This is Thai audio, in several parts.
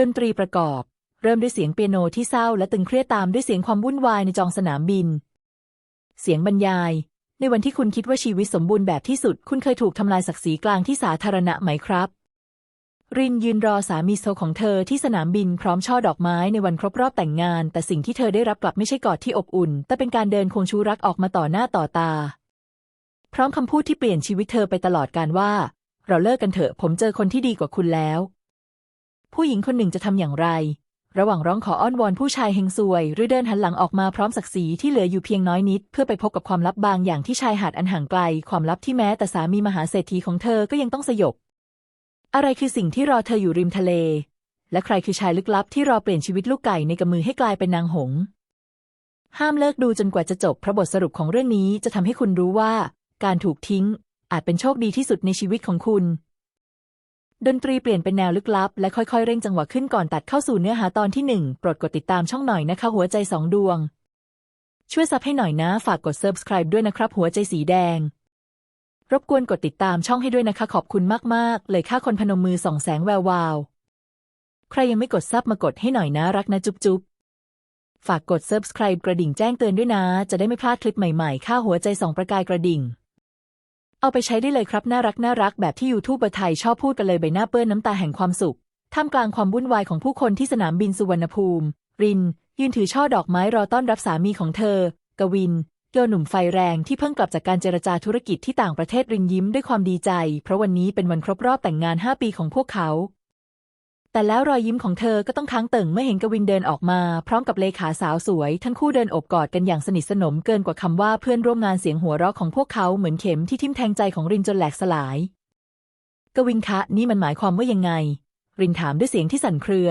ดนตรีประกอบ เริ่มด้วยเสียงเปียโนที่เศร้าและตึงเครียดตามด้วยเสียงความวุ่นวายในจองสนามบิน เสียงบรรยาย ในวันที่คุณคิดว่าชีวิตสมบูรณ์แบบที่สุด คุณเคยถูกทำลายศักดิ์ศรีกลางที่สาธารณะไหมครับ รินยืนรอสามีโซของเธอที่สนามบินพร้อมช่อดอกไม้ในวันครบรอบแต่งงาน แต่สิ่งที่เธอได้รับกลับไม่ใช่กอดที่อบอุ่น แต่เป็นการเดินควงชูรักออกมาต่อหน้าต่อตา พร้อมคำพูดที่เปลี่ยนชีวิตเธอไปตลอดการว่า เราเลิกกันเถอะผมเจอคนที่ดีกว่าคุณแล้ว ผู้หญิงคนหนึ่งจะทำอย่างไร ระหว่างร้องขออ้อนวอนผู้ชายเฮงซวย หรือเดินหันหลังออกมาพร้อมศักดิ์ศรีที่เหลืออยู่เพียงน้อยนิด เพื่อไปพบกับความลับบางอย่างที่ชายหาดอันห่างไกล ความลับที่แม้แต่สามีมหาเศรษฐีของเธอก็ยังต้องสยบ อะไรคือสิ่งที่รอเธออยู่ริมทะเล และใครคือชายลึกลับที่รอเปลี่ยนชีวิตลูกไก่ในกำมือให้กลายเป็นนางหงส์ห้ามเลิกดูจนกว่าจะจบพระบทสรุปของเรื่องนี้จะทำให้คุณรู้ว่า การถูกทิ้ง อาจเป็นโชคดีที่สุดในชีวิตของคุณ ดนตรีเปลี่ยนเป็นแนวลึกลับ และค่อยๆ เร่งจังหวะขึ้นก่อนตัดเข้าสู่เนื้อหาตอนที่หนึ่งโปรดกดติดตามช่องหน่อยนะคะ หัวใจสองดวง ช่วยซับให้หน่อยนะ ฝากกด subscribe ด้วยนะครับ หัวใจสีแดง รบกวนกดติดตามช่องให้ด้วยนะคะ ขอบคุณมากๆ เลยค่าคนพนมมือส่องแสงแวววาว ใครยังไม่กดซับมากดให้หน่อยนะรักนะจุ๊บจุ๊บฝากกด subscribe กระดิ่งแจ้งเตือนด้วยนะ จะได้ไม่พลาดคลิปใหม่ๆ ค่าหัวใจสองประกายกระดิ่ง เอาไปใช้ได้เลยครับ น่ารักน่ารักแบบที่ยูทูบเบอร์ไทยชอบพูดกันเลยใบหน้าเปื้อนน้ำตาแห่งความสุข ท่ามกลางความวุ่นวายของผู้คนที่สนามบินสุวรรณภูมิ ริน ยืนถือช่อดอกไม้รอต้อนรับสามีของเธอ กวินเกลหนุ่มไฟแรงที่เพิ่งกลับจากการเจรจาธุรกิจที่ต่างประเทศรินยิ้มด้วยความดีใจ เพราะวันนี้เป็นวันครบรอบแต่งงาน 5 ปีของพวกเขา แต่แล้วรอยยิ้มของเธอก็ต้องค้างเติ่งเมื่อเห็นกวินเดินออกมา พร้อมกับเลขาสาวสวย ทั้งคู่เดินอบกอดกันอย่างสนิทสนมเกินกว่าคำว่าเพื่อนร่วมงานเสียงหัวเราะของพวกเขาเหมือนเข็มที่ทิ่มแทงใจของรินจนแหลกสลาย กวินคะ นี่มันหมายความว่ายังไง รินถามด้วยเสียงที่สั่นเครือ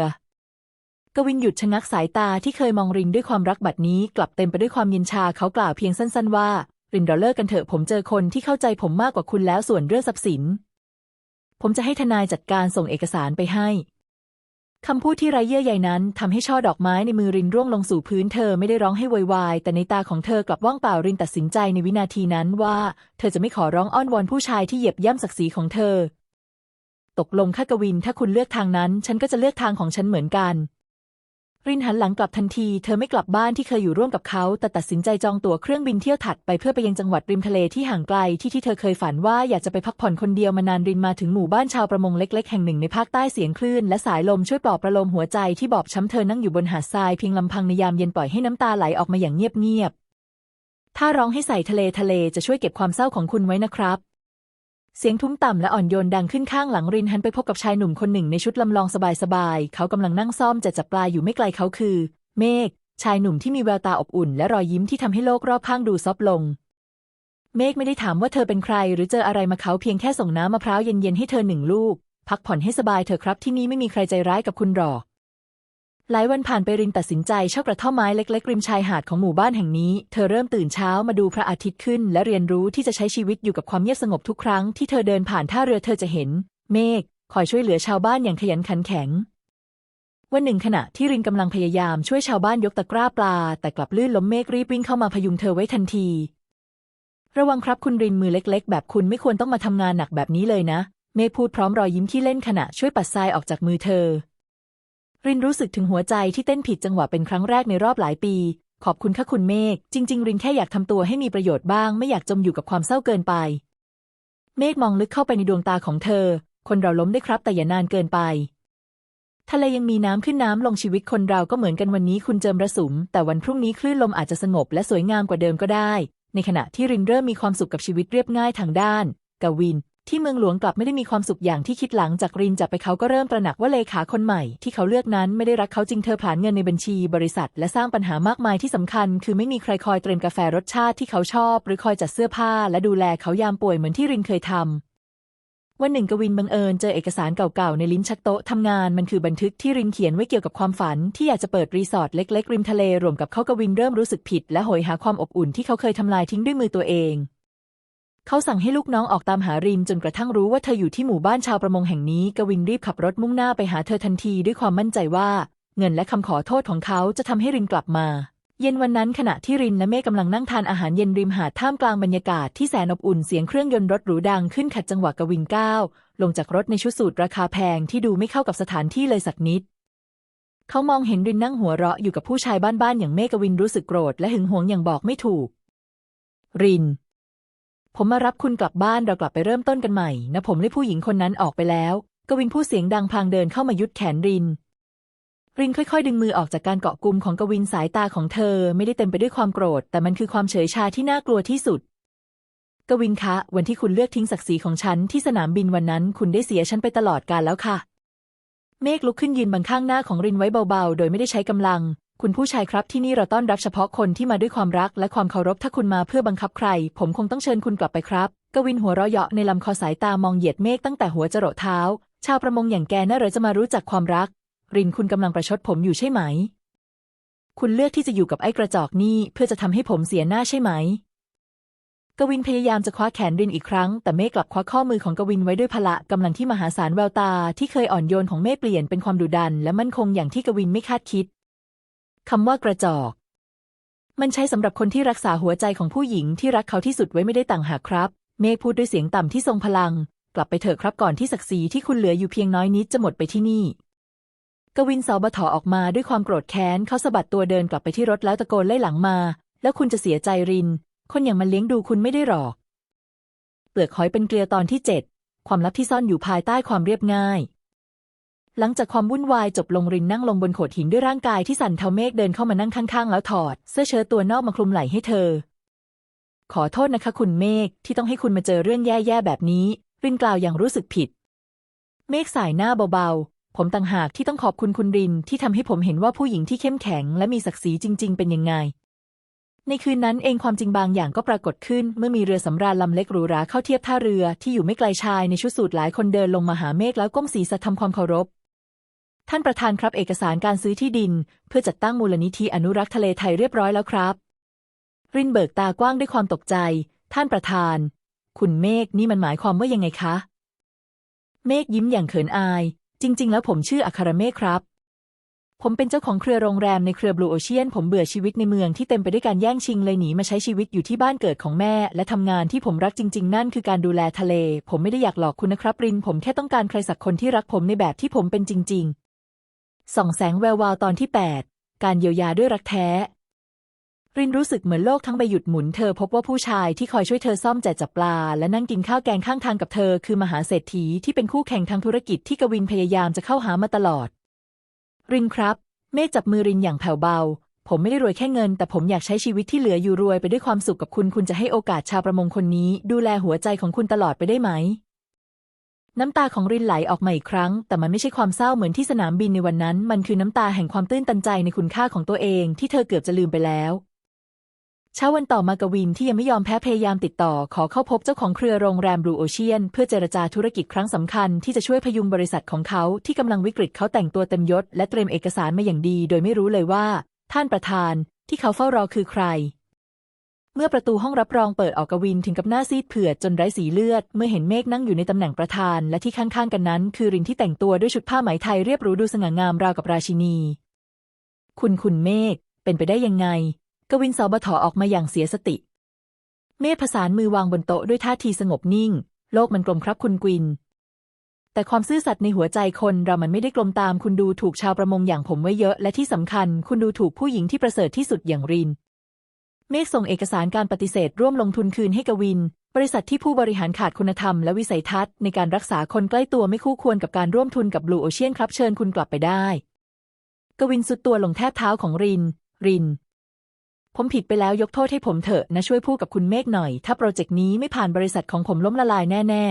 กวินหยุดชะงักสายตาที่เคยมองรินด้วยความรักบัดนี้ กลับเต็มไปด้วยความเย็นชาเขากล่าวเพียงสั้น ๆ ว่า รินเราเลิกกันเถอะผมเจอคนที่เข้าใจผมมากกว่าคุณแล้วส่วนเรื่องทรัพย์สิน ผมจะให้ทนายจัดการส่งเอกสารไปให้ คำพูดที่ไร้เยื่อใยนั้นทำให้ช่อดอกไม้ในมือรินร่วงลงสู่พื้นเธอไม่ได้ร้องให้โวยวายแต่ในตาของเธอกลับว่างเปล่ารินตัดสินใจในวินาทีนั้นว่า เธอจะไม่ขอร้องอ้อนวอนผู้ชายที่เหยียบย่ำศักดิ์ศรีของเธอ ตกลงข้ากวินถ้าคุณเลือกทางนั้น ฉันก็จะเลือกทางของฉันเหมือนกัน รินหันหลังกลับทันที เธอไม่กลับบ้านที่เคยอยู่ร่วมกับเขา แต่ตัดสินใจจองตั๋วเครื่องบินเที่ยวถัดไปเพื่อไปยังจังหวัดริมทะเลที่ห่างไกลที่ที่เธอเคยฝันว่าอยากจะไปพักผ่อนคนเดียวมานานรินมาถึงหมู่บ้านชาวประมงเล็ก ๆ แห่งหนึ่งในภาคใต้เสียงคลื่น และสายลมช่วยปลอบประโลมหัวใจที่บอบช้ำเธอนั่งอยู่บนหาดทรายเพียงลำพังในยามเย็นปล่อยให้น้ำตาไหลออกมาอย่างเงียบๆถ้าร้องให้ใส่ทะเลทะเลจะช่วยเก็บความเศร้าของคุณไว้นะครับ เสียงทุ้มต่ำและอ่อนโยนดังขึ้นข้างหลังรินหันไปพบกับชายหนุ่มคนหนึ่งในชุดลำลองสบายๆ เขากำลังนั่งซ่อมจะจับปลาอยู่ไม่ไกลเขาคือ เมฆชายหนุ่มที่มีแววตาอบอุ่น และรอยยิ้มที่ทำให้โลกรอบข้างดูซอฟลง เมฆไม่ได้ถามว่าเธอเป็นใคร หรือเจออะไรมาเขาเพียงแค่ส่งน้ำมะพร้าวเย็นๆให้เธอหนึ่งลูก พักผ่อนให้สบายเถอะครับที่นี่ไม่มีใครใจร้ายกับคุณหรอก หลายวันผ่านไปรินตัดสินใจเช่ากระท่อมไม้เล็กๆริมชายหาดของหมู่บ้านแห่งนี้ เธอเริ่มตื่นเช้ามาดูพระอาทิตย์ขึ้น และเรียนรู้ที่จะใช้ชีวิตอยู่กับความเงียบสงบทุกครั้งที่เธอเดินผ่านท่าเรือเธอจะเห็น เมฆคอยช่วยเหลือชาวบ้านอย่างขยันขันแข็ง วันหนึ่งขณะที่รินกำลังพยายามช่วยชาวบ้านยกตะกร้าปลา แต่กลับลื่นล้มเมฆรีบวิ่งเข้ามาพยุงเธอไว้ทันที ระวังครับคุณรินมือเล็ก ๆ แบบคุณไม่ควรต้องมาทำงานหนักแบบนี้เลยนะ เมฆพูดพร้อมรอยยิ้มที่เล่นขณะช่วยปัดทรายออกจากมือเธอ รินรู้สึกถึงหัวใจที่เต้นผิดจังหวะเป็นครั้งแรกในรอบหลายปี ขอบคุณค่ะคุณเมฆจริง ๆ รินแค่อยากทำตัวให้มีประโยชน์บ้าง ไม่อยากจมอยู่กับความเศร้าเกินไป เมฆมองลึกเข้าไปในดวงตาของเธอ คนเราล้มได้ครับแต่อย่านานเกินไปทะเลยังมีน้ำขึ้นน้ำลงชีวิตคนเราก็เหมือนกันวันนี้คุณเจอมระสุม แต่วันพรุ่งนี้คลื่นลมอาจจะสงบและสวยงามกว่าเดิมก็ได้ ในขณะที่รินเริ่มมีความสุขกับชีวิตเรียบง่ายทางด้าน กวิน ที่เมืองหลวงกลับไม่ได้มีความสุขอย่างที่คิดหลังจากรินจากไปเขาก็เริ่มตระหนักว่าเลขาคนใหม่ที่เขาเลือกนั้นไม่ได้รักเขาจริงเธอผลาญเงินในบัญชีบริษัท และสร้างปัญหามากมายที่สำคัญ คือไม่มีใครคอยเตรียมกาแฟรสชาติที่เขาชอบ หรือคอยจัดเสื้อผ้า และดูแลเขายามป่วยเหมือนที่รินเคยทำวันหนึ่งกวินบังเอิญเจอเอกสารเก่าๆในลิ้นชักโต๊ะทำงานมันคือบันทึกที่รินเขียนไว้เกี่ยวกับความฝัน ที่อยากจะเปิดรีสอร์ทเล็กๆ ริมทะเลรวมกับเขากวินเริ่มรู้สึกผิด และโหยหาความอบอุ่นที่เขาเคยทำลายทิ้งด้วยมือตัวเอง เขาสั่งให้ลูกน้องออกตามหารินจนกระทั่งรู้ว่าเธออยู่ที่หมู่บ้านชาวประมงแห่งนี้ กวินรีบขับรถมุ่งหน้าไปหาเธอทันทีด้วยความมั่นใจว่า เงินและคำขอโทษของเขาจะทำให้รินกลับมา เย็นวันนั้นขณะที่รินและเมฆกำลังนั่งทานอาหารเย็นริมหาดท่ามกลางบรรยากาศที่แสนอบอุ่นเสียงเครื่องยนต์รถหรูดังขึ้นขัดจังหวะกวินก้าวลงจากรถในชุดสูทราคาแพงที่ดูไม่เข้ากับสถานที่เลยสักนิดเขามองเห็นรินนั่งหัวเราะอยู่กับผู้ชายบ้านๆอย่างเมฆกวินรู้สึกโกรธและหึงหวงอย่างบอกไม่ถูก ริน ผมมารับคุณกลับบ้านเรากลับไปเริ่มต้นกันใหม่นะผมไล่ผู้หญิงคนนั้นออกไปแล้ว กวินพูดเสียงดังพลางเดินเข้ามายุดแขนริน รินค่อยๆ ดึงมือออกจากการเกาะกลุ่มของกวินสายตาของเธอไม่ได้เต็มไปด้วยความโกรธ แต่มันคือความเฉยชาที่น่ากลัวที่สุด กวินคะ วันที่คุณเลือกทิ้งศักดิ์ศรีของฉันที่สนามบินวันนั้น คุณได้เสียฉันไปตลอดกาลแล้วค่ะ เมฆลุกขึ้นยืนบังข้างหน้าของรินไว้เบาๆ โดยไม่ได้ใช้กำลัง คุณผู้ชายครับที่นี่เราต้อนรับเฉพาะคนที่มาด้วยความรักและความเคารพถ้าคุณมาเพื่อบังคับใคร ผมคงต้องเชิญคุณกลับไปครับ กวินหัวเราะเยาะในลำคอสายตามองเหยียดเมฆตั้งแต่หัวจรดเท้า ชาวประมงอย่างแกน่าเหรอจะมารู้จักความรัก รินคุณกำลังประชดผมอยู่ใช่ไหม คุณเลือกที่จะอยู่กับไอ้กระจอกนี่เพื่อจะทำให้ผมเสียหน้าใช่ไหม กวินพยายามจะคว้าแขนรินอีกครั้ง แต่เมฆกลับคว้าข้อมือของกวินไว้ด้วยพละกำลังที่มหาศาลแววตา ที่เคยอ่อนโยนของเมฆเปลี่ยนเป็นความดุดัน และมั่นคงอย่างที่กวินไม่คาดคิด คำว่ากระจอก มันใช้สำหรับคนที่รักษาหัวใจของผู้หญิงที่รักเขาที่สุดไว้ไม่ได้ต่างหากครับ เมฆพูดด้วยเสียงต่ำที่ทรงพลัง กลับไปเถอะครับก่อนที่ศักดิ์ศรีที่คุณเหลืออยู่เพียงน้อยนิดจะหมดไปที่นี่กวินเสาบถอออกมาด้วยความโกรธแค้นเขาสะบัดตัวเดินกลับไปที่รถแล้วตะโกนไล่หลังมา แล้วคุณจะเสียใจริน คนอย่างมันเลี้ยงดูคุณไม่ได้หรอก เปลือกหอยเป็นเกลียวตอนที่เจ็ดความลับที่ซ่อนอยู่ภายใต้ความเรียบง่าย หลังจากความวุ่นวายจบลงรินนั่งลงบนโขดหินด้วยร่างกายที่สั่นเทาเมฆเดินเข้ามานั่งข้างๆ แล้วถอด เสื้อเชิ้ตตัวนอกมาคลุมไหล่ให้เธอ ขอโทษนะคะคุณเมฆที่ต้องให้คุณมาเจอเรื่องแย่ๆแบบนี้รินกล่าวอย่างรู้สึกผิด เมฆสายหน้าเบาๆ ผมต่างหากที่ต้องขอบคุณคุณรินที่ทำให้ผมเห็นว่าผู้หญิงที่เข้มแข็ง และมีศักดิ์ศรีจริง ๆ เป็นยังไง ในคืนนั้นเองความจริงบางอย่างก็ปรากฏขึ้น เมื่อมีเรือสำราญลำเล็กหรูหราเข้าเทียบท่าเรือที่อยู่ไม่ไกลชายในชุดสูทหลายคนเดินลงมาหาเมฆแล้วก้มศีรษะทำความเคารพ ท่านประธานครับเอกสารการซื้อที่ดิน เพื่อจัดตั้งมูลนิธิอนุรักษ์ทะเลไทยเรียบร้อยแล้วครับ รินเบิกตากว้างด้วยความตกใจ ท่านประธาน คุณเมฆนี่มันหมายความว่ายังไงคะ เมฆยิ้มอย่างเขินอาย จริง ๆ แล้วผมชื่ออัครเมฆครับ ผมเป็นเจ้าของเครือโรงแรมในเครือบลูโอเชียนผมเบื่อชีวิตในเมืองที่เต็มไปด้วยการแย่งชิงเลยหนีมาใช้ชีวิตอยู่ที่บ้านเกิดของแม่ และทำงานที่ผมรักจริง ๆ นั่นคือการดูแลทะเล ผมไม่ได้อยากหลอกคุณนะครับริน ผมแค่ต้องการใครสักคนที่รักผมในแบบที่ผมเป็นจริง ๆ ส่องแสงแวววาวตอนที่ 8 การเยียวยาด้วยรักแท้ รินรู้สึกเหมือนโลกทั้งใบหยุดหมุนเธอพบว่าผู้ชายที่คอยช่วยเธอซ่อมแจกจับปลา และนั่งกินข้าวแกงข้างทางกับเธอ คือมหาเศรษฐีที่เป็นคู่แข่งทางธุรกิจที่กวินพยายามจะเข้าหามาตลอด รินครับ เมฆจับมือรินอย่างแผ่วเบา ผมไม่ได้รวยแค่เงิน แต่ผมอยากใช้ชีวิตที่เหลืออยู่รวยไปด้วยความสุขกับคุณคุณจะให้โอกาสชาวประมงคนนี้ ดูแลหัวใจของคุณตลอดไปได้ไหม น้ำตาของรินไหลออกมาอีกครั้ง แต่มันไม่ใช่ความเศร้าเหมือนที่สนามบินในวันนั้น มันคือน้ำตาแห่งความตื้นตันใจในคุณค่าของตัวเอง ที่เธอเกือบจะลืมไปแล้วเช้าวันต่อมากวินที่ยังไม่ยอมแพ้พยายามติดต่อ ขอเข้าพบเจ้าของเครือโรงแรมบลูโอเชียนเพื่อเจรจาธุรกิจครั้งสำคัญที่จะช่วยพยุงบริษัทของเขาที่กำลังวิกฤตเขาแต่งตัวเต็มยศและเตรียมเอกสารมาอย่างดี โดยไม่รู้เลยว่า ท่านประธานที่เขาเฝ้ารอคือใคร เมื่อประตูห้องรับรองเปิดออกกวินถึงกับหน้าซีดเผือดจนไร้สีเลือด เมื่อเห็นเมฆนั่งอยู่ในตำแหน่งประธาน และที่ข้างๆกันนั้น คือรินที่แต่งตัวด้วยชุดผ้าไหมไทยเรียบหรูดูสง่างามราวกับราชินี คุณคุณเมฆเป็นไปได้ยังไง กวินสอบถอออกมาอย่างเสียสติ เมฆผสานมือวางบนโต๊ะด้วยท่าทีสงบนิ่ง โลกมันกลมครับคุณกวิน แต่ความซื่อสัตย์ในหัวใจคนเรามันไม่ได้กลมตามคุณดูถูกชาวประมงอย่างผมไว้เยอะ และที่สำคัญ คุณดูถูกผู้หญิงที่ประเสริฐที่สุดอย่างริน เมฆส่งเอกสารการปฏิเสธร่วมลงทุนคืนให้กวิน บริษัทที่ผู้บริหารขาดคุณธรรมและวิสัยทัศน์ในการรักษาคนใกล้ตัวไม่คู่ควรกับการร่วมทุนกับบลูโอเชียนครับเชิญคุณกลับไปได้ กวินสุดตัวลงแทบเท้าของริน ริน ผมผิดไปแล้วยกโทษให้ผมเถอะนะช่วยพูดกับคุณเมฆหน่อย ถ้าโปรเจกต์นี้ไม่ผ่านบริษัทของผมล้มละลายแน่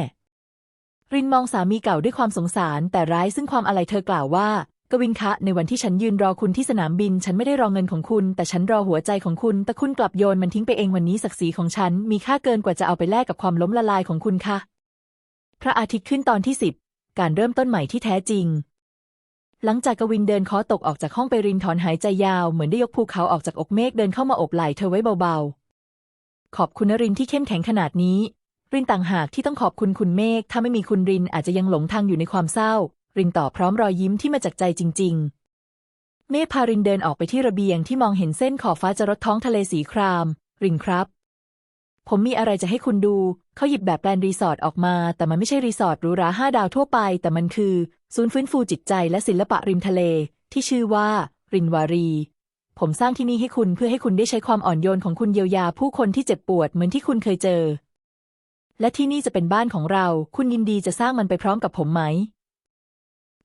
ๆรินมองสามีเก่าด้วยความสงสารแต่ร้ายซึ่งความอะไรเธอกล่าวว่า กวินคะในวันที่ฉันยืนรอคุณที่สนามบิน ฉันไม่ได้รอเงินของคุณ แต่ฉันรอหัวใจของคุณ แต่คุณกลับโยนมันทิ้งไปเองวันนี้ศักดิ์ศรีของฉัน มีค่าเกินกว่าจะเอาไปแลกกับความล้มละลายของคุณค่ะ พระอาทิตย์ขึ้นตอนที่สิบการเริ่มต้นใหม่ที่แท้จริง หลังจากกวินเดินคอตกออกจากห้องไปรินถอนหายใจยาวเหมือนได้ยกภูเขาออกจากอกเมฆเดินเข้ามาอบไหล่เธอไว้เบาๆ ขอบคุณนรินที่เข้มแข็งขนาดนี้รินต่างหากที่ต้องขอบคุณคุณเมฆถ้าไม่มีคุณรินอาจจะยังหลงทางอยู่ในความเศร้า รินตอบพร้อมรอยยิ้มที่มาจากใจจริง ๆ เมฆพารินเดินออกไปที่ระเบียงที่มองเห็นเส้นขอบฟ้าจะรดท้องทะเลสีคราม รินครับ ผมมีอะไรจะให้คุณดู เขาหยิบแบบแปลนรีสอร์ทออกมา แต่มันไม่ใช่รีสอร์ทหรูหราห้าดาวทั่วไป แต่มันคือ ศูนย์ฟื้นฟูจิตใจและศิลปะริมทะเล ที่ชื่อว่า รินวารี ผมสร้างที่นี่ให้คุณเพื่อให้คุณได้ใช้ความอ่อนโยนของคุณเยียวยาผู้คนที่เจ็บปวดเหมือนที่คุณเคยเจอและที่นี่จะเป็นบ้านของเรา คุณยินดีจะสร้างมันไปพร้อมกับผมไหม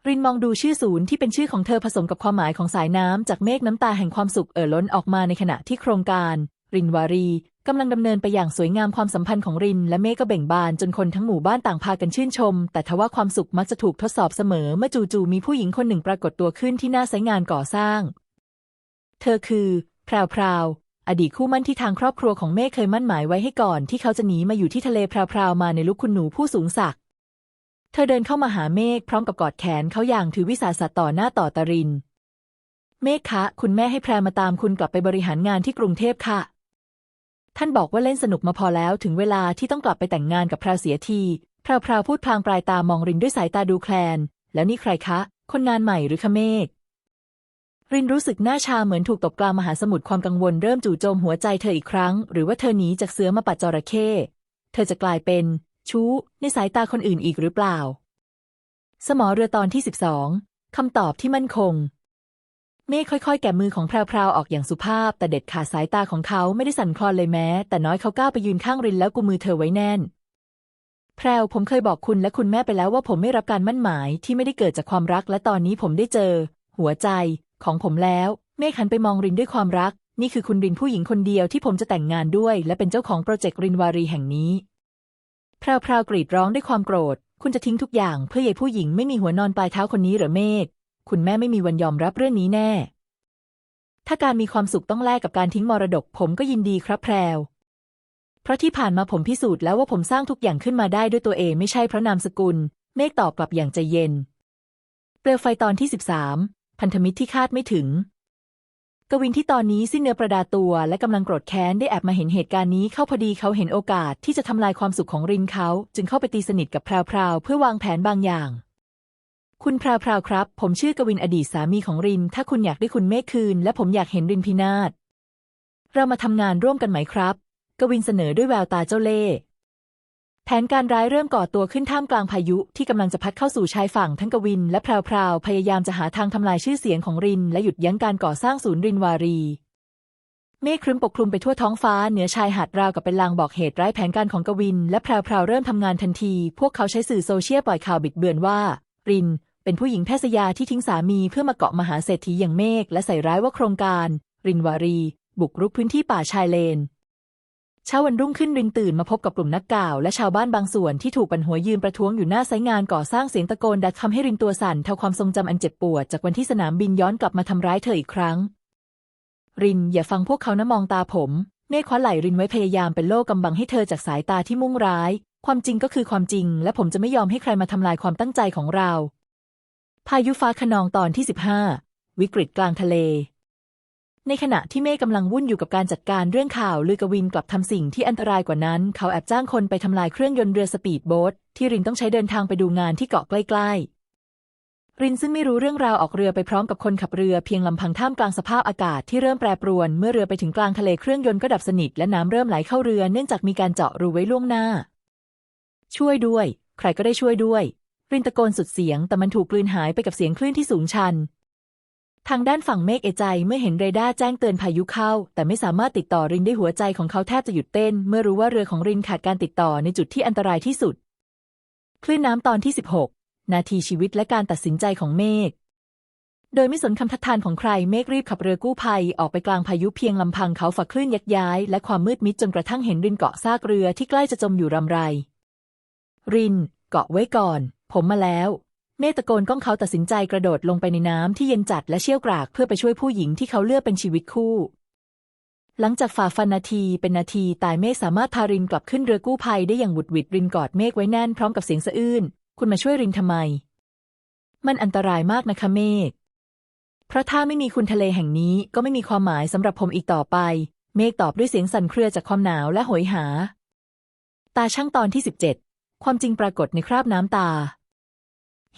รินมองดูชื่อศูนย์ที่เป็นชื่อของเธอผสมกับความหมายของสายน้ำจากเมฆน้ำตาแห่งความสุขเอ่อล้นออกมาในขณะที่โครงการ รินวารีกำลังดำเนินไปอย่างสวยงามความสัมพันธ์ของริน และเมฆก็เบ่งบานจนคนทั้งหมู่บ้านต่างพากันชื่นชม แต่ทว่าความสุขมักจะถูกทดสอบเสมอเมื่อจู่ๆมีผู้หญิงคนหนึ่งปรากฏตัวขึ้นที่หน้าไซงานก่อสร้าง เธอคือแพรวพราวอดีตคู่มั่นที่ทางครอบครัวของเมฆเคยมั่นหมายไว้ให้ก่อน ที่เขาจะหนีมาอยู่ที่ทะเลแพรวๆมาในลุคคุณหนูผู้สูงศักดิ์ เธอเดินเข้ามาหาเมฆพร้อมกับกอดแขนเขาอย่างถือวิสาสะต่อหน้าต่อตาริน เมฆคะ คุณแม่ให้แพรมาตามคุณกลับไปบริหารงานที่กรุงเทพค่ะ ท่านบอกว่าเล่นสนุกมาพอแล้วถึงเวลาที่ต้องกลับไปแต่งงานกับแพรเสียทีแพรวพราวพูดพลางปลายตามองรินด้วยสายตาดูแคลน แล้วนี่ใครคะ คนงานใหม่หรือคะเมฆรินรู้สึกหน้าชาเหมือนถูกตบกลางมหาสมุทรความกังวลเริ่มจู่โจมหัวใจเธออีกครั้ง หรือว่าเธอหนีจากเสือมาปัดจระเข้เธอจะกลายเป็น ชู้ ในสายตาคนอื่นอีกหรือเปล่า สมอเรือตอนที่สิบสองคำตอบที่มั่นคง เมฆค่อยๆ แกะมือของแพรวๆออกอย่างสุภาพ แต่เด็ดขาดสายตาของเขาไม่ได้สั่นคลอนเลยแม้ แต่น้อยเขาก้าวไปยืนข้างรินแล้วกุมมือเธอไว้แน่น แพรวผมเคยบอกคุณและคุณแม่ไปแล้วว่าผมไม่รับการมั่นหมายที่ไม่ได้เกิดจากความรัก และตอนนี้ผมได้เจอ หัวใจ ของผมแล้ว เมฆหันไปมองรินด้วยความรัก นี่คือคุณรินผู้หญิงคนเดียวที่ผมจะแต่งงานด้วย และเป็นเจ้าของโปรเจกต์รินวารีแห่งนี้ แพรวพราวกรีดร้องด้วยความโกรธ คุณจะทิ้งทุกอย่างเพื่อใยผู้หญิงไม่มีหัวนอนปลายเท้าคนนี้เหรอเมฆคุณแม่ไม่มีวันยอมรับเรื่องนี้แน่ ถ้าการมีความสุขต้องแลกกับการทิ้งมรดก ผมก็ยินดีครับแพรว เพราะที่ผ่านมาผมพิสูจน์แล้วว่าผมสร้างทุกอย่างขึ้นมาได้ด้วยตัวเองไม่ใช่เพราะนามสกุล เมฆตอบกลับอย่างใจเย็น เปลวไฟตอนที่สิบสามพันธมิตรที่คาดไม่ถึง กวินที่ตอนนี้สิ้นเนื้อประดาตัว และกำลังโกรธแค้นได้แอบมาเห็นเหตุการณ์นี้เข้าพอดีเขาเห็นโอกาสที่จะทำลายความสุขของรินเขา จึงเข้าไปตีสนิทกับแพรวเพื่อวางแผนบางอย่าง คุณแพรวครับ ผมชื่อกวินอดีตสามีของริน ถ้าคุณอยากได้คุณเมฆคืน และผมอยากเห็นรินพินาศเรามาทำงานร่วมกันไหมครับ กวินเสนอด้วยแววตาเจ้าเล่ห์ แผนการร้ายเริ่มก่อตัวขึ้นท่ามกลางพายุที่กำลังจะพัดเข้าสู่ชายฝั่งทั้งกวิน และแพรวๆพยายามจะหาทางทำลายชื่อเสียงของริน และหยุดยั้งการก่อสร้างศูนย์รินวารี เมฆครึ้มปกคลุมไปทั่วท้องฟ้าเหนือชายหาดราวกับเป็นลางบอกเหตุร้ายแผนการของกวิน และแพรวๆเริ่มทำงานทันที พวกเขาใช้สื่อโซเชียลปล่อยข่าวบิดเบือนว่า ริน เป็นผู้หญิงแพทย์ยาที่ทิ้งสามีเพื่อมาเกาะมหาเศรษฐีอย่างเมฆและใส่ร้ายว่าโครงการ รินวารี บุกรุกพื้นที่ป่าชายเลน เช้าวันรุ่งขึ้นรินตื่นมาพบกับกลุ่มนักก่าว และชาวบ้านบางส่วนที่ถูกปันหัวยืนประท้วงอยู่หน้าไซงานก่อสร้างเสียงตะโกนดัดทำให้รินตัวสั่นเท่าความทรงจำอันเจ็บปวดจากวันที่สนามบินย้อนกลับมาทำร้ายเธออีกครั้ง รินอย่าฟังพวกเขานะมองตาผมเมฆคว้าไหลรินไว้พยายามเป็นโล่กำบังให้เธอจากสายตาที่มุ่งร้าย ความจริงก็คือความจริง และผมจะไม่ยอมให้ใครมาทำลายความตั้งใจของเรา พายุฟ้าคะนองตอนที่ 15 วิกฤตกลางทะเล ในขณะที่เมฆกำลังวุ่นอยู่กับการจัดการเรื่องข่าวลือกวินกลับทำสิ่งที่อันตรายกว่านั้น เขาแอบจ้างคนไปทำลายเครื่องยนต์เรือสปีดโบ๊ทที่รินต้องใช้เดินทางไปดูงานที่เกาะใกล้ๆ รินซึ่งไม่รู้เรื่องราวออกเรือไปพร้อมกับคนขับเรือเพียงลำพังท่ามกลางสภาพอากาศที่เริ่มแปรปรวน เมื่อเรือไปถึงกลางทะเลเครื่องยนต์ก็ดับสนิทและน้ำเริ่มไหลเข้าเรือเนื่องจากมีการเจาะรูไว้ล่วงหน้า ช่วยด้วย ใครก็ได้ช่วยด้วยรินตะโกนสุดเสียง แต่มันถูกกลืนหายไปกับเสียงคลื่นที่สูงชัน ทางด้านฝั่งเมฆเอใจเมื่อเห็นเรดาร์แจ้งเตือนพายุเข้า แต่ไม่สามารถติดต่อรินได้หัวใจของเขาแทบจะหยุดเต้น เมื่อรู้ว่าเรือของรินขาดการติดต่อในจุดที่อันตรายที่สุด คลื่นน้ำตอนที่ 16 นาทีชีวิตและการตัดสินใจของเมฆโดยไม่สนคำทัดทานของใครเมฆรีบขับเรือกู้ภัยออกไปกลางพายุเพียงลำพังเขาฝักคลื่นยักย้าย และความมืดมิดจนกระทั่งเห็นรินเกาะซากเรือที่ใกล้จะจมอยู่รำไร ริน เกาะไว้ก่อน ผมมาแล้ว เมตะโกนก้องเขาตัดสินใจกระโดดลงไปในน้ำที่เย็นจัดและเชี่ยวกรากเพื่อไปช่วยผู้หญิงที่เขาเลือกเป็นชีวิตคู่ หลังจากฝ่าฟันนาทีเป็นนาทีตายเมฆสามารถพารินกลับขึ้นเรือกู้ภัยได้อย่างหวุดหวิดรินกอดเมฆไว้แน่นพร้อมกับเสียงสะอื้น คุณมาช่วยรินทำไม มันอันตรายมากนะคะเมฆเพราะถ้าไม่มีคุณทะเลแห่งนี้ก็ไม่มีความหมายสำหรับผมอีกต่อไป เมฆตอบด้วยเสียงสั่นเครือจากความหนาวและโหยหา ตาช่างตอนที่ 17 ความจริงปรากฏในคราบน้ำตา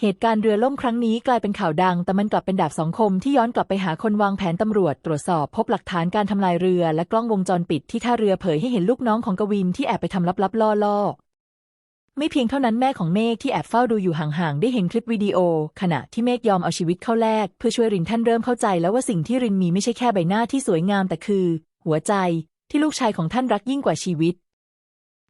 เหตุการณ์เรือล่มครั้งนี้กลายเป็นข่าวดัง แต่มันกลับเป็นดาบสองคมที่ย้อนกลับไปหาคนวางแผนตำรวจ ตรวจสอบพบหลักฐานการทำลายเรือ และกล้องวงจรปิดที่ท่าเรือเผยให้เห็นลูกน้องของกวินที่แอบไปทำลับๆล่อไม่เพียงเท่านั้นแม่ของเมฆที่แอบเฝ้าดูอยู่ห่างๆ ได้เห็นคลิปวิดีโอ ขณะที่เมฆยอมเอาชีวิตเข้าแลกเพื่อช่วยรินท่านเริ่มเข้าใจแล้วว่าสิ่งที่รินมีไม่ใช่แค่ใบหน้าที่สวยงามแต่คือ หัวใจที่ลูกชายของท่านรักยิ่งกว่าชีวิต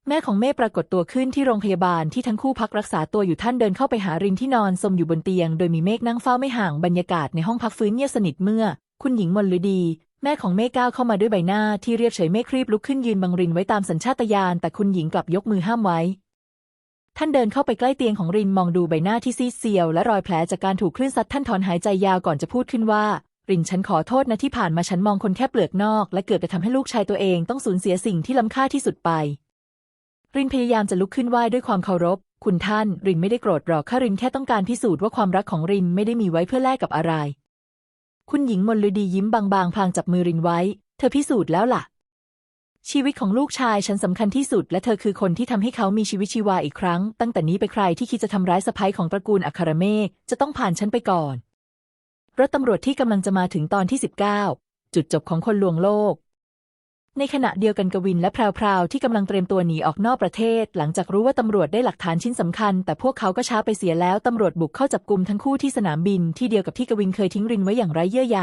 แม่ของเมฆปรากฏตัวขึ้นที่โรงพยาบาลที่ทั้งคู่พักรักษาตัวอยู่ท่านเดินเข้าไปหารินที่นอนสมอยู่บนเตียง โดยมีเมฆนั่งเฝ้าไม่ห่างบรรยากาศในห้องพักฟื้นเงียบสนิทเมื่อ คุณหญิงมนฤดี แม่ของเมฆก้าวเข้ามาด้วยใบหน้าที่เรียบเฉยเมฆครีบลุกขึ้นยืนบังรินไว้ตามสัญชาตญาณแต่คุณหญิงกลับยกมือห้ามไว้ ท่านเดินเข้าไปใกล้เตียงของรินมองดูใบหน้าที่ซีดเซียว และรอยแผลจากการถูกคลื่นซัดท่านถอนหายใจยาวก่อนจะพูดขึ้นว่ารินฉันขอโทษนะที่ผ่านมาฉันมองคนแค่เปลือกนอก และเกือบจะทำให้ลูกชายตัวเองต้องสูญเสียสิ่งที่ล้ำค่าที่สุดไป รินพยายามจะลุกขึ้นไหว้ด้วยความเคารพ คุณท่าน รินไม่ได้โกรธหรอกข้ารินแค่ต้องการพิสูจน์ว่าความรักของรินไม่ได้มีไว้เพื่อแลกกับอะไร คุณหญิงมนฤดียิ้มบางๆพลางจับมือรินไว้ เธอพิสูจน์แล้วล่ะ ชีวิตของลูกชายฉันสำคัญที่สุด และเธอคือคนที่ทำให้เขามีชีวิตชีวาอีกครั้ง ตั้งแต่นี้ไปใครที่คิดจะทำร้ายสะใภ้ของตระกูลอัครเมฆจะต้องผ่านฉันไปก่อนรถตำรวจที่กำลังจะมาถึงตอนที่ 19 จุดจบของคนลวงโลก ในขณะเดียวกันกวินและแพรวๆที่กำลังเตรียมตัวหนีออกนอกประเทศ หลังจากรู้ว่าตำรวจได้หลักฐานชิ้นสำคัญ แต่พวกเขาก็ช้าไปเสียแล้วตำรวจบุกเข้าจับกลุ่มทั้งคู่ที่สนามบินที่เดียวกับที่กวินเคยทิ้งรินไว้อย่างไร้เยื่อใย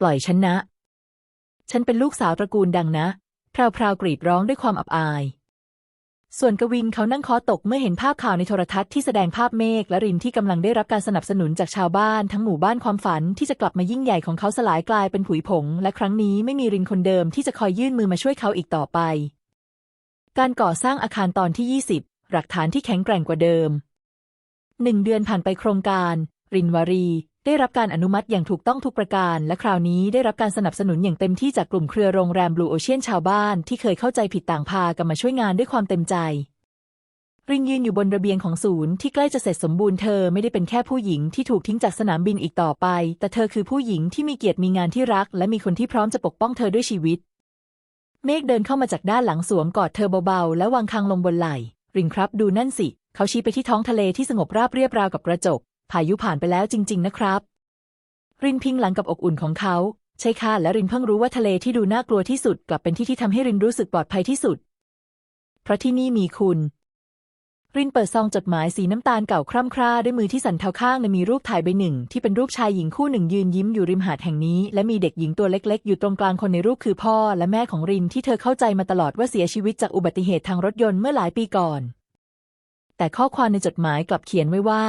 ปล่อยฉันนะ ฉันเป็นลูกสาวตระกูลดังนะแพรวๆกรีดร้องด้วยความอับอาย ส่วนกวินเขานั่งคอตกเมื่อเห็นภาพข่าวในโทรทัศน์ที่แสดงภาพเมฆและรินที่กำลังได้รับการสนับสนุนจากชาวบ้านทั้งหมู่บ้านความฝันที่จะกลับมายิ่งใหญ่ของเขาสลายกลายเป็นผุยผง และครั้งนี้ไม่มีรินคนเดิมที่จะคอยยื่นมือมาช่วยเขาอีกต่อไป การก่อสร้างอาคารตอนที่ 20 หลักฐานที่แข็งแกร่งกว่าเดิมหนึ่งเดือนผ่านไปโครงการ รินวารี ได้รับการอนุมัติอย่างถูกต้องทุกประการ และคราวนี้ได้รับการสนับสนุนอย่างเต็มที่จากกลุ่มเครือโรงแรมบลูโอเชียนชาวบ้านที่เคยเข้าใจผิดต่างพากันมาช่วยงานด้วยความเต็มใจ รินยืนอยู่บนระเบียงของศูนย์ที่ใกล้จะเสร็จสมบูรณ์เธอไม่ได้เป็นแค่ผู้หญิงที่ถูกทิ้งจากสนามบินอีกต่อไป แต่เธอคือผู้หญิงที่มีเกียรติมีงานที่รัก และมีคนที่พร้อมจะปกป้องเธอด้วยชีวิต เมฆเดินเข้ามาจากด้านหลังสวมกอดเธอเบาๆและวางคางลงบนไหล่รินครับดูนั่นสิ เขาชี้ไปที่ท้องทะเลที่สงบราบเรียบราวกับกระจก พายุผ่านไปแล้วจริง ๆ นะครับ รินพิงหลังกับอกอุ่นของเขา ใช่ค่ะและรินเพิ่งรู้ว่าทะเลที่ดูน่ากลัวที่สุด กลับเป็นที่ที่ทำให้รินรู้สึกปลอดภัยที่สุด เพราะที่นี่มีคุณ รินเปิดซองจดหมายสีน้ำตาลเก่าคร่ำคร่าด้วยมือที่สั่นเทาข้างและมีรูปถ่ายใบหนึ่ง ที่เป็นรูปชายหญิงคู่หนึ่งยืนยิ้มอยู่ริมหาดแห่งนี้ และมีเด็กหญิงตัวเล็ก ๆ อยู่ตรงกลางคนในรูปคือพ่อ และแม่ของรินที่เธอเข้าใจมาตลอดว่าเสียชีวิตจากอุบัติเหตุทางรถยนต์เมื่อหลายปีก่อน แต่ข้อความในจดหมายกลับเขียนไว้ว่า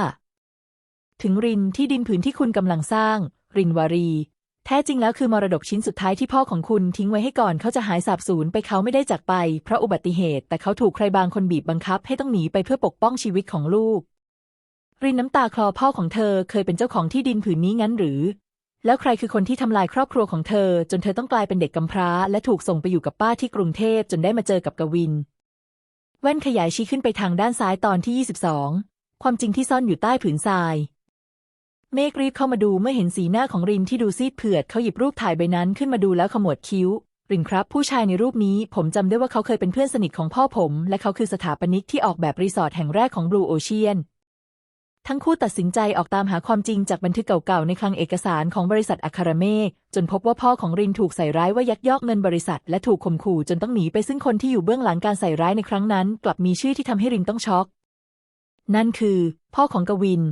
ถึงรินที่ดินผืนที่คุณกำลังสร้าง รินวารี แท้จริงแล้วคือมรดกชิ้นสุดท้ายที่พ่อของคุณทิ้งไว้ให้ก่อนเขาจะหายสาบสูญไปเขาไม่ได้จากไป เพราะอุบัติเหตุ แต่เขาถูกใครบางคนบีบบังคับให้ต้องหนีไปเพื่อปกป้องชีวิตของลูก รินน้ำตาคลอพ่อของเธอเคยเป็นเจ้าของที่ดินผืนนี้งั้นหรือ แล้วใครคือคนที่ทำลายครอบครัวของเธอ จนเธอต้องกลายเป็นเด็กกำพร้า และถูกส่งไปอยู่กับป้าที่กรุงเทพจนได้มาเจอกับกวิน แว่นขยายชี้ขึ้นไปทางด้านซ้ายตอนที่ 22 ความจริงที่ซ่อนอยู่ใต้ผืนทราย เมฆรีบเข้ามาดูเมื่อเห็นสีหน้าของรินที่ดูซีดเผือดเขาหยิบรูปถ่ายใบนั้นขึ้นมาดูแล้วขมวดคิ้ว รินครับ ผู้ชายในรูปนี้ ผมจำได้ว่าเขาเคยเป็นเพื่อนสนิทของพ่อผม และเขาคือสถาปนิกที่ออกแบบรีสอร์ทแห่งแรกของบลูโอเชียนทั้งคู่ตัดสินใจออกตามหาความจริงจากบันทึกเก่าๆ ในคลังเอกสารของบริษัทอัครเมฆจนพบว่าพ่อของรินถูกใส่ร้ายว่ายักยอกเงินบริษัท และถูกข่มขู่จนต้องหนีไปซึ่งคนที่อยู่เบื้องหลังการใส่ร้ายในครั้งนั้น กลับมีชื่อที่ทำให้รินต้องช็อก นั่นคือ พ่อของกวิน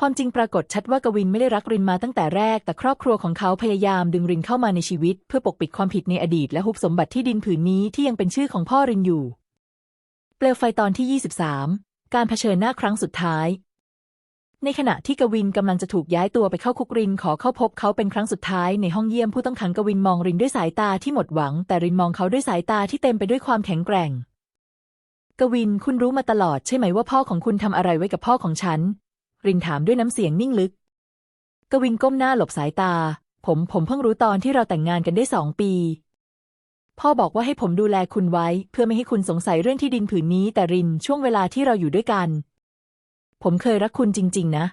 ความจริงปรากฏชัดว่ากวินไม่ได้รักรินมาตั้งแต่แรก แต่ครอบครัวของเขาพยายามดึงรินเข้ามาในชีวิต เพื่อปกปิดความผิดในอดีตและฮุบสมบัติที่ดินผืนนี้ที่ยังเป็นชื่อของพ่อรินอยู่ เปลวไฟตอนที่ 23 การเผชิญหน้าครั้งสุดท้าย ในขณะที่กวินกำลังจะถูกย้ายตัวไปเข้าคุกรินขอเข้าพบเขาเป็นครั้งสุดท้ายในห้องเยี่ยมผู้ต้องขังกวินมองรินด้วยสายตาที่หมดหวัง แต่รินมองเขาด้วยสายตาที่เต็มไปด้วยความแข็งแกร่ง กวินคุณรู้มาตลอดใช่ไหมว่าพ่อของคุณทำอะไรไว้กับพ่อของฉัน รินถามด้วยน้ำเสียงนิ่งลึก กวินก้มหน้าหลบสายตา ผมผมเพิ่งรู้ตอนที่เราแต่งงานกันได้สองปี พ่อบอกว่าให้ผมดูแลคุณไว้ เพื่อไม่ให้คุณสงสัยเรื่องที่ดินผืนนี้แต่รินช่วงเวลาที่เราอยู่ด้วยกัน ผมเคยรักคุณจริง ๆ นะ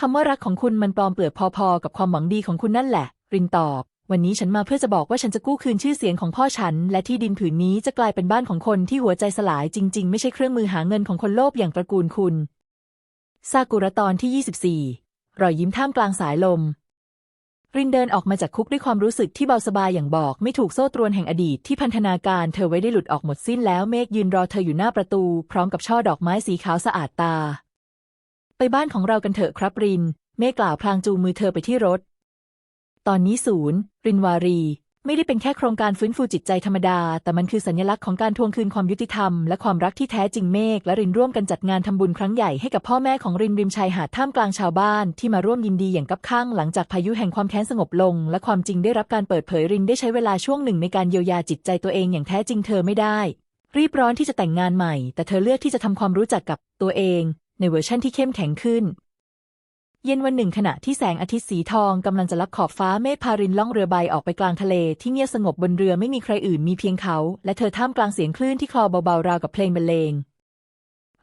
คำว่ารักของคุณมันปลอมเปลือกพอๆ กับความหวังดีของคุณนั่นแหละ รินตอบ วันนี้ฉันมาเพื่อจะบอกว่าฉันจะกู้คืนชื่อเสียงของพ่อฉัน และที่ดินผืนนี้จะกลายเป็นบ้านของคนที่หัวใจสลายจริง ๆ ไม่ใช่เครื่องมือหาเงินของคนโลภอย่างตระกูลคุณ ซากุระตอนที่ 24 รอยยิ้มท่ามกลางสายลม รินเดินออกมาจากคุกด้วยความรู้สึกที่เบาสบายอย่างบอกไม่ถูกโซ่ตรวนแห่งอดีตที่พันธนาการเธอไว้ได้หลุดออกหมดสิ้นแล้วเมฆยืนรอเธออยู่หน้าประตู พร้อมกับช่อดอกไม้สีขาวสะอาดตา ไปบ้านของเรากันเถอะครับริน เมฆกล่าวพลางจูงมือเธอไปที่รถ ตอนนี้ศูนย์ รินวารี ไม่ได้เป็นแค่โครงการฟื้นฟูจิตใจธรรมดา แต่มันคือสัญลักษณ์ของการทวงคืนความยุติธรรมและความรักที่แท้จริงเมฆและรินร่วมกันจัดงานทำบุญครั้งใหญ่ให้กับพ่อแม่ของรินริมชายหาดท่ามกลางชาวบ้านที่มาร่วมยินดีอย่างกับข้างหลังจากพายุแห่งความแค้นสงบลง และความจริงได้รับการเปิดเผยรินได้ใช้เวลาช่วงหนึ่งในการเยียวยาจิตใจตัวเองอย่างแท้จริงเธอไม่ได้ รีบร้อนที่จะแต่งงานใหม่ แต่เธอเลือกที่จะทำความรู้จักกับตัวเอง ในเวอร์ชั่นที่เข้มแข็งขึ้น เย็นวันหนึ่งขณะที่แสงอาทิตย์สีทองกำลังจะลับขอบฟ้าเมฆพารินล่องเรือใบออกไปกลางทะเล ที่เงียบสงบบนเรือไม่มีใครอื่นมีเพียงเขา และเธอท่ามกลางเสียงคลื่นที่คลอเบาๆราวกับเพลงบรรเลง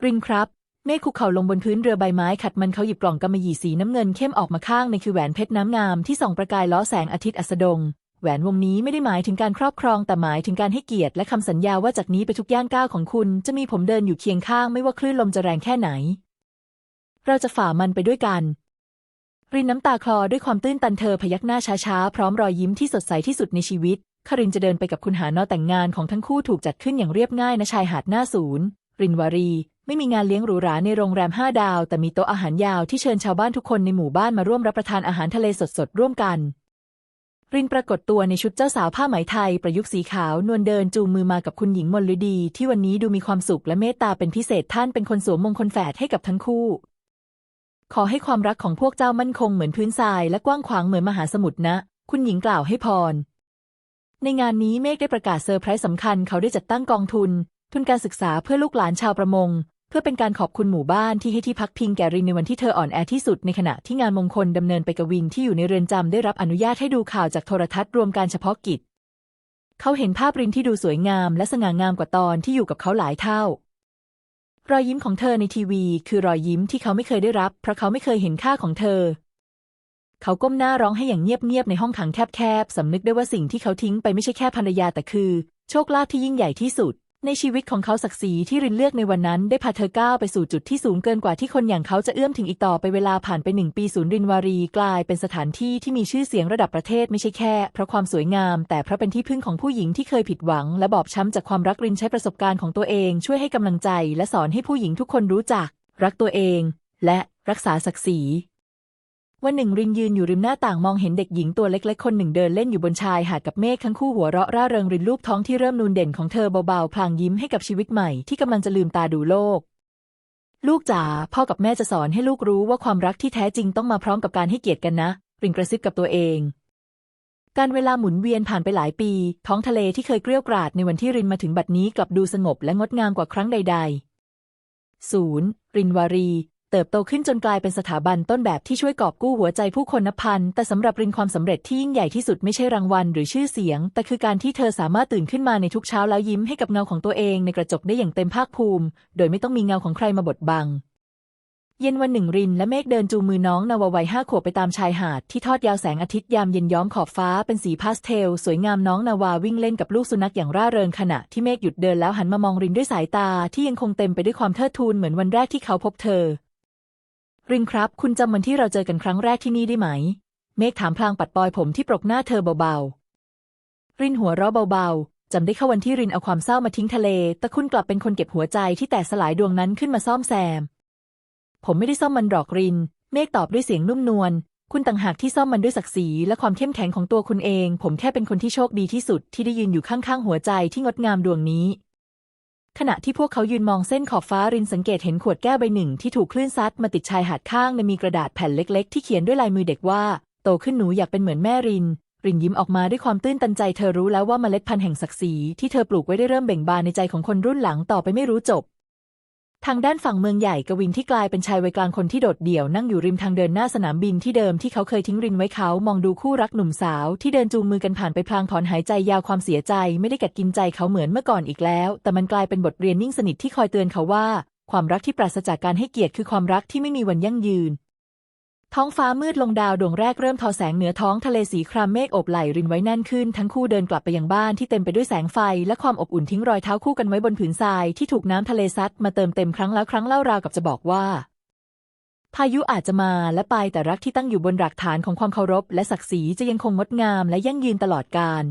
รินครับ เมฆคุกเข่าลงบนพื้นเรือใบไม้ขัดมันเขาหยิบกล่องกำมะหยี่สีน้ำเงินเข้มออกมาข้างในคือแหวนเพชรน้ำงามที่ส่องประกายล้อแสงอาทิตย์อัสดง แหวนวงนี้ไม่ได้หมายถึงการครอบครองแต่หมายถึงการให้เกียรติและคำสัญญาว่าจากนี้ไปทุกย่างก้าวของคุณ จะมีผมเดินอยู่เคียงข้างไม่ว่าคลื่นลมจะแรงแค่ไหน เราจะฝ่ามันไปด้วยกัน รินน้ำตาคลอด้วยความตื้นตันเธอพยักหน้าช้าๆ พร้อมรอยยิ้มที่สดใสที่สุดในชีวิต คารินจะเดินไปกับคุณหานอแต่งงานของทั้งคู่ถูกจัดขึ้นอย่างเรียบง่ายณชายหาดหน้าศูนย์ รินวารี ไม่มีงานเลี้ยงหรูหราในโรงแรมห้าดาว แต่มีโต๊ะอาหารยาวที่เชิญชาวบ้านทุกคนในหมู่บ้านมาร่วมรับประทานอาหารทะเลสดๆร่วมกัน รินปรากฏตัวในชุดเจ้าสาวผ้าไหมไทย ประยุกต์สีขาวนวลเดินจูงมือมากับคุณหญิงมลฤดี ที่วันนี้ดูมีความสุขและเมตตาเป็นพิเศษท่านเป็นคนสวมมงคลแฝดให้กับทั้งคู่ ขอให้ความรักของพวกเจ้ามั่นคงเหมือนพื้นทรายและกว้างขวางเหมือนมหาสมุทรนะ คุณหญิงกล่าวให้พร ในงานนี้เมฆได้ประกาศเซอร์ไพรส์สำคัญเขาได้จัดตั้งกองทุน ทุนการศึกษาเพื่อลูกหลานชาวประมง เพื่อเป็นการขอบคุณหมู่บ้านที่ให้ที่พักพิงแก่รินในวันที่เธออ่อนแอที่สุดในขณะที่งานมงคลดำเนินไปกวินที่อยู่ในเรือนจำได้รับอนุญาตให้ดูข่าวจากโทรทัศน์รวมการเฉพาะกิจ เขาเห็นภาพรินที่ดูสวยงามและสง่างามกว่าตอนที่อยู่กับเขาหลายเท่า รอยยิ้มของเธอในทีวี คือรอยยิ้มที่เขาไม่เคยได้รับ เพราะเขาไม่เคยเห็นค่าของเธอ เขาก้มหน้าร้องให้อย่างเงียบๆในห้องขังแคบๆสำนึกได้ว่าสิ่งที่เขาทิ้งไปไม่ใช่แค่ภรรยาแต่คือ โชคลาภที่ยิ่งใหญ่ที่สุด ในชีวิตของเขาศักดิ์ศรีที่รินเลือกในวันนั้นได้พาเธอก้าวไปสู่จุดที่สูงเกินกว่าที่คนอย่างเขาจะเอื้อมถึงอีกต่อไปเวลาผ่านไปหนึ่งปีศูนย์รินวารีกลายเป็นสถานที่ที่มีชื่อเสียงระดับประเทศไม่ใช่แค่ เพราะความสวยงาม แต่เพราะเป็นที่พึ่งของผู้หญิงที่เคยผิดหวัง และบอบช้ำจากความรักรินใช้ประสบการณ์ของตัวเอง ช่วยให้กำลังใจ และสอนให้ผู้หญิงทุกคนรู้จัก รักตัวเอง และรักษาศักดิ์ศรี วันหนึ่งรินยืนอยู่ริมหน้าต่างมองเห็นเด็กหญิงตัวเล็กๆคนหนึ่งเดินเล่นอยู่บนชายหาดกับเมฆทั้งคู่หัวเราะร่าเริงรินรูปท้องที่เริ่มนูนเด่นของเธอเบาๆ พลางยิ้มให้กับชีวิตใหม่ที่กำลังจะลืมตาดูโลก ลูกจ๋าพ่อกับแม่จะสอนให้ลูกรู้ว่าความรักที่แท้จริงต้องมาพร้อมกับการให้เกียรติกันนะรินกระซิบกับตัวเอง การเวลาหมุนเวียนผ่านไปหลายปี ท้องทะเลที่เคยเกลี้ยวกราดในวันที่รินมาถึงบัดนี้กลับดูสงบและงดงามกว่าครั้งใด ๆศูนย์รินวารี เติบโตขึ้นจนกลายเป็นสถาบันต้นแบบที่ช่วยกอบกู้หัวใจผู้คนนับพัน แต่สำหรับรินความสำเร็จที่ยิ่งใหญ่ที่สุดไม่ใช่รางวัลหรือชื่อเสียง แต่คือการที่เธอสามารถตื่นขึ้นมาในทุกเช้าแล้วยิ้มให้กับเงาของตัวเองในกระจกได้อย่างเต็มภาคภูมิ โดยไม่ต้องมีเงาของใครมาบดบัง เย็นวันหนึ่งรินและเมฆเดินจูงมือน้องนาวาวัยห้าขวบไปตามชายหาดที่ทอดยาวแสงอาทิตย์ยามเย็นย้อมขอบฟ้าเป็นสีพาสเทล สวยงามน้องนาวาวิ่งเล่นกับลูกสุนัขอย่างร่าเริงขณะที่เมฆหยุดเดินแล้วหันมามองรินด้วยสายตาที่ยังคงเต็มไปด้วยความเทิดทูนเหมือนวันแรกที่เขาพบเธอ รินครับ คุณจำวันที่เราเจอกันครั้งแรกที่นี่ได้ไหม เมฆถามพลางปัดปลอยผมที่ปรกหน้าเธอเบาๆ รินหัวเราะเบาๆจำได้เข้าวันที่รินเอาความเศร้ามาทิ้งทะเล แต่คุณกลับเป็นคนเก็บหัวใจที่แตกสลายดวงนั้นขึ้นมาซ่อมแซม ผมไม่ได้ซ่อมมันหรอกริน เมฆตอบด้วยเสียงนุ่มนวล คุณต่างหากที่ซ่อมมันด้วยศักดิ์ศรีและความเข้มแข็งของตัวคุณเอง ผมแค่เป็นคนที่โชคดีที่สุดที่ได้ยืนอยู่ข้างๆหัวใจที่งดงามดวงนี้ ขณะที่พวกเขายืนมองเส้นขอบฟ้ารินสังเกตเห็นขวดแก้วใบหนึ่งที่ถูกคลื่นซัดมาติดชายหาดข้างในมีกระดาษแผ่นเล็กๆ ที่เขียนด้วยลายมือเด็กว่า โตขึ้นหนูอยากเป็นเหมือนแม่ริน รินยิ้มออกมาด้วยความตื้นตันใจเธอรู้แล้วว่าเมล็ดพันธุ์แห่งศักดิ์ศรีที่เธอปลูกไว้ได้เริ่มเบ่งบานในใจของคนรุ่นหลังต่อไปไม่รู้จบ ทางด้านฝั่งเมืองใหญ่กวินที่กลายเป็นชายวัยกลางคนที่โดดเดี่ยวนั่งอยู่ริมทางเดินหน้าสนามบินที่เดิมที่เขาเคยทิ้งรินไว้เขามองดูคู่รักหนุ่มสาวที่เดินจูงมือกันผ่านไปพลางถอนหายใจยาวความเสียใจไม่ได้กัดกินใจเขาเหมือนเมื่อก่อนอีกแล้ว แต่มันกลายเป็นบทเรียนนิ่งสนิทที่คอยเตือนเขาว่า ความรักที่ปราศจากการให้เกียรติคือความรักที่ไม่มีวันยั่งยืน ท้องฟ้ามืดลงดาวดวงแรกเริ่มทอแสงเหนือท้องทะเลสีครามเมฆอบไหลรินไว้แน่นขึ้น ทั้งคู่เดินกลับไปยังบ้านที่เต็มไปด้วยแสงไฟ และความอบอุ่นทิ้งรอยเท้าคู่กันไว้บนผืนทรายที่ถูกน้ำทะเลซัดมาเติมเต็มครั้งแล้วครั้งเล่าราวกับจะบอกว่า พายุอาจจะมาและไปแต่รักที่ตั้งอยู่บนหลักฐานของความเคารพ และศักดิ์ศรีจะยังคงงดงามและยั่งยืนตลอดกาล